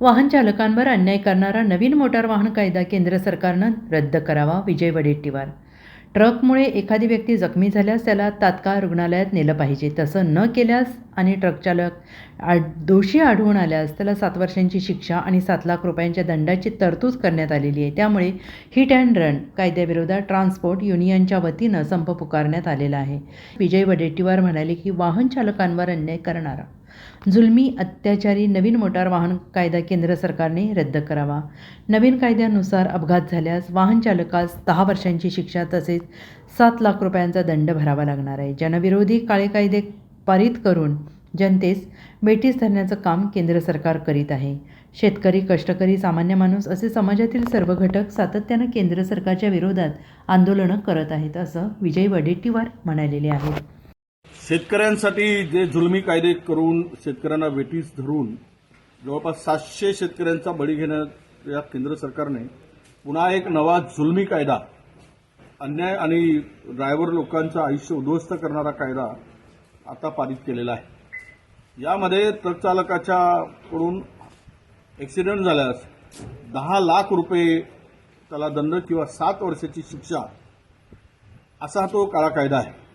वाहन चालकांवर अन्याय करणारा नवीन मोटार वाहन कायदा केंद्र सरकारनं रद्द करावा विजय वडेट्टीवार. ट्रकमुळे एखादी व्यक्ती जखमी झाल्यास त्याला तात्काळ रुग्णालयात नेलं पाहिजे. तसं न केल्यास आणि ट्रक चालक दोषी आढळून आल्यास त्याला सात वर्षांची शिक्षा आणि सात लाख रुपयांच्या दंडाची तरतूद करण्यात आलेली आहे. त्यामुळे हिट अँड रन कायद्याविरोधात ट्रान्सपोर्ट युनियनच्या वतीनं संप पुकारण्यात आलेला आहे. विजय वडेट्टीवार म्हणाले की वाहन चालकांवर अन्याय करणारा जुलमी अत्याचारी नवीन मोटार वाहन कायदा केंद्र सरकारने रद्द करावा. नवीन कायद्यानुसार अपघात झाल्यास वाहन चालकास दहा वर्षांची शिक्षा तसेच सात लाख रुपयांचा दंड भरावा लागणार आहे. जनविरोधी काळे कायदे पारित करून जनतेस बेटीस धरण्याचं काम केंद्र सरकार करीत आहे. शेतकरी कष्टकरी सामान्य माणूस असे समाजातील सर्व घटक सातत्यानं केंद्र सरकारच्या विरोधात आंदोलनं करत आहेत असं विजय वडेट्टीवार म्हणालेले आहेत. शेतकऱ्यांसाठी जे जुलमी कायदे करून शेतकऱ्यांना वेटीस धरून जवळपास सातशे शेतकऱ्यांचा बळी घेण्यात या केंद्र सरकारने पुन्हा एक नवा जुलमी कायदा अन्याय आणि ड्रायव्हर लोकांचं आयुष्य उद्ध्वस्त करणारा कायदा आता पारित केलेला आहे. यामध्ये ट्रक ॲक्सिडेंट झाल्यास दहा लाख रुपये त्याला दंड किंवा सात वर्षाची शिक्षा असा तो काळा कायदा आहे.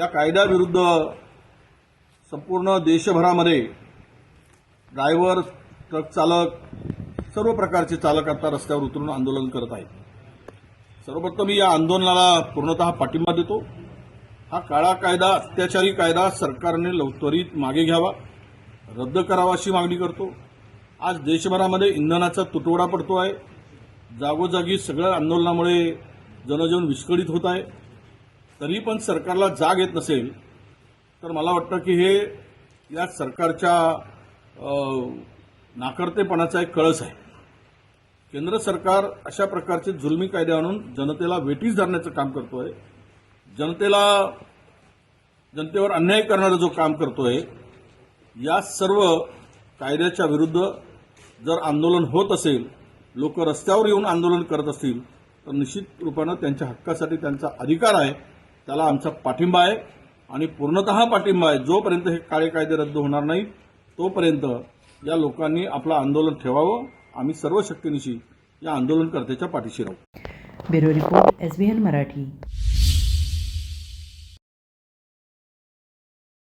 या कायद्याविरुद्ध संपूर्ण देशभरामध्ये ड्रायव्हर ट्रक चालक सर्व प्रकारचे चालक आता रस्त्यावर उतरून आंदोलन करत आहेत. सर्वप्रथम मी या आंदोलनाला पूर्णतः पाठिंबा देतो. हा काळा कायदा अत्याचारी कायदा सरकारने लवत्वरित मागे घ्यावा रद्द करावा अशी मागणी करतो. आज देशभरामध्ये इंधनाचा तुटवडा पडतो आहे जागोजागी सगळ्या आंदोलनामुळे जनजीवन विस्कळीत होत आहे. तरी पण सरकारला जाग येत नसेल तर मला वाटतं की हे या सरकारच्या नाकर्तेपणाचा एक कळस आहे. केंद्र सरकार अशा प्रकारचे जुलमी कायदे आणून जनतेला वेटीस धरण्याचं काम करतोय जनतेला जनतेवर अन्याय करणारं जो काम करतोय या सर्व कायद्याच्या विरुद्ध जर आंदोलन होत असेल लोक रस्त्यावर येऊन आंदोलन करत असतील तर निश्चित रूपानं त्यांच्या हक्कासाठी त्यांचा अधिकार आहे. त्याला आमचा पाठिंबा आहे आणि पूर्णतः पाठिंबा आहे. जोपर्यंत हे काळे कायदे रद्द होणार नाही तोपर्यंत या लोकांनी आपलं आंदोलन ठेवावं. आम्ही सर्व शक्तीनिशी या आंदोलनकर्त्याच्या पाठीशी राहू. Bureau report S B N Marathi.